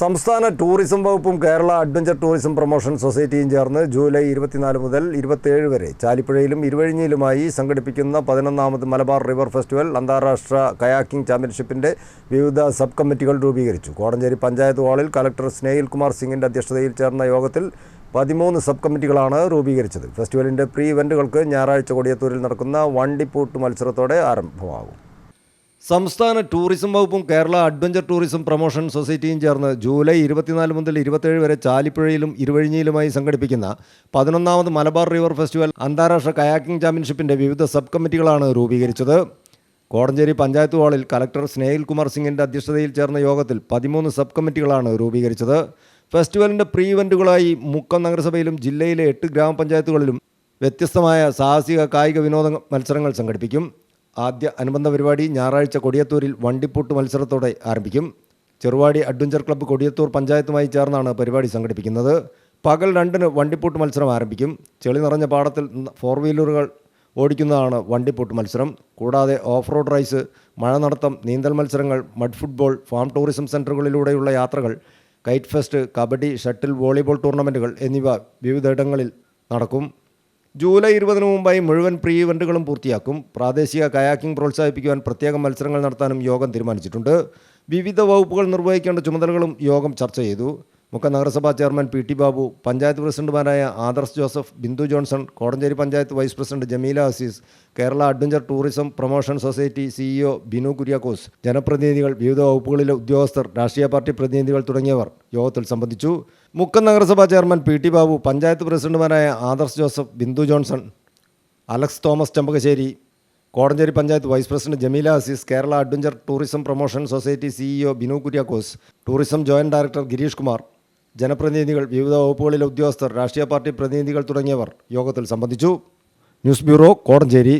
സംസ്ഥാന ടൂറിസം വകുപ്പും Kerala adventure tourism promotion സൊസൈറ്റിയും ചേർന്ന് ജൂലൈ ഇരുപത്തിനാല് മുതൽ ഇരുപത്തിയേഴ് വരെ ചാലിപ്പുഴയിലും ഇരുവഴിഞ്ഞിയിലുമായി സംഘടിപ്പിക്കുന്ന പതിനൊന്നാമത് മലബാർ റിവർ ഫെസ്റ്റിവൽ അന്താരാഷ്ട്ര കയാക്കിംഗ് ചാമ്പ്യൻഷിപ്പിന്റെ വിവിധ സബ് കമ്മിറ്റികൾ രൂപീകരിച്ചു. കോടഞ്ചേരി പഞ്ചായത്ത് ഹാളിൽ കലക്ടർ സ്നേഹിൽ കുമാർ സിംഗിന്റെ അധ്യക്ഷതയിൽ ചേർന്ന യോഗത്തിൽ പതിമൂന്ന് സബ് കമ്മിറ്റികളാണ് രൂപീകരിച്ചത്. ഫെസ്റ്റിവലിന്റെ പ്രീ ഇവന്റുകൾക്ക് ഞായറാഴ്ച കൊടിയത്തൂരിൽ നടക്കുന്ന വണ്ടിപ്പൂട്ട് മത്സരത്തോടെ ആരംഭമാകും. സംസ്ഥാന ടൂറിസം വകുപ്പും കേരള അഡ്വഞ്ചർ ടൂറിസം പ്രൊമോഷൻ സൊസൈറ്റിയും ചേർന്ന് ജൂലൈ ഇരുപത്തിനാല് മുതൽ ഇരുപത്തേഴ് വരെ ചാലിപ്പുഴയിലും ഇരുവഴിഞ്ഞിയിലുമായി സംഘടിപ്പിക്കുന്ന പതിനൊന്നാമത് മലബാർ റിവർ ഫെസ്റ്റിവൽ അന്താരാഷ്ട്ര കയാക്കിംഗ് ചാമ്പ്യൻഷിപ്പിന്റെ വിവിധ സബ് കമ്മിറ്റികളാണ് രൂപീകരിച്ചത്. കോടഞ്ചേരി പഞ്ചായത്ത് ഹാളിൽ കലക്ടർ സ്നേഹിൽ കുമാർ സിംഗിന്റെ അധ്യക്ഷതയിൽ ചേർന്ന യോഗത്തിൽ പതിമൂന്ന് സബ് കമ്മിറ്റികളാണ് രൂപീകരിച്ചത്. ഫെസ്റ്റിവലിന്റെ പ്രീ ഇവന്റുകളായി മുക്കം നഗരസഭയിലും ജില്ലയിലെ എട്ട് ഗ്രാമപഞ്ചായത്തുകളിലും വ്യത്യസ്തമായ സാഹസിക കായിക വിനോദ മത്സരങ്ങൾ സംഘടിപ്പിക്കും. ആദ്യ അനുബന്ധ പരിപാടി ഞായറാഴ്ച കൊടിയത്തൂരിൽ വണ്ടിപ്പൂട്ട് മത്സരത്തോടെ ആരംഭിക്കും. ചെറുവാടി അഡ്വഞ്ചർ ക്ലബ്ബ് കൊടിയത്തൂർ പഞ്ചായത്തുമായി ചേർന്നാണ് പരിപാടി സംഘടിപ്പിക്കുന്നത്. പകൽ രണ്ടിന് വണ്ടിപ്പൂട്ട് മത്സരം ആരംഭിക്കും. ചെളി നിറഞ്ഞ പാടത്തിൽ ഫോർ വീലറുകൾ ഓടിക്കുന്നതാണ് വണ്ടിപ്പൂട്ട് മത്സരം. കൂടാതെ ഓഫ് റോഡ് റൈസ് മഴ നടത്തം നീന്തൽ മത്സരങ്ങൾ മഡ് ഫുട്ബോൾ ഫാം ടൂറിസം സെന്ററുകളിലൂടെയുള്ള യാത്രകൾ kite fest kabaddi shuttle volleyball ടൂർണമെന്റുകൾ എന്നിവ വിവിധ ഇടങ്ങളിൽ നടക്കും. ജൂലൈ ഇരുപതിന് മുമ്പായി മുഴുവൻ പ്രീ ഇവന്റുകളും പൂർത്തിയാക്കും. പ്രാദേശിക കയാക്കിംഗ് പ്രോത്സാഹിപ്പിക്കുവാൻ പ്രത്യേക മത്സരങ്ങൾ നടത്താനും യോഗം തീരുമാനിച്ചിട്ടുണ്ട്. വിവിധ വകുപ്പുകൾ നിർവഹിക്കേണ്ട ചുമതലകളും യോഗം ചർച്ച ചെയ്തു. മുക്കം നഗരസഭാ chairman P T Babu panchayat പ്രസിഡന്റുമാരായ Adarsh Joseph Bindu Johnson Kodanchery panchayat vice president Jameela Azeez Kerala adventure tourism promotion society CEO Binu Kuriakose ജനപ്രതിനിധികൾ വിവിധ വകുപ്പുകളിലെ ഉദ്യോഗസ്ഥർ രാഷ്ട്രീയ പാർട്ടി പ്രതിനിധികൾ തുടങ്ങിയവർ യോഗത്തിൽ സംബന്ധിച്ചു. മുക്കം നഗരസഭാ chairman P T Babu panchayat പ്രസിഡന്റുമാരായ Adarsh Joseph Bindu Johnson Alex Thomas Chembakassery Kodanchery panchayat vice president Jameela Azeez Kerala adventure tourism promotion society CEO Binu Kuriakose tourism joint director Girish Kumar ജനപ്രതിനിധികൾ വിവിധ വകുപ്പുകളിലെ ഉദ്യോഗസ്ഥർ രാഷ്ട്രീയ party പ്രതിനിധികൾ തുടങ്ങിയവർ യോഗത്തിൽ സംബന്ധിച്ചു. News bureau Kodanchery.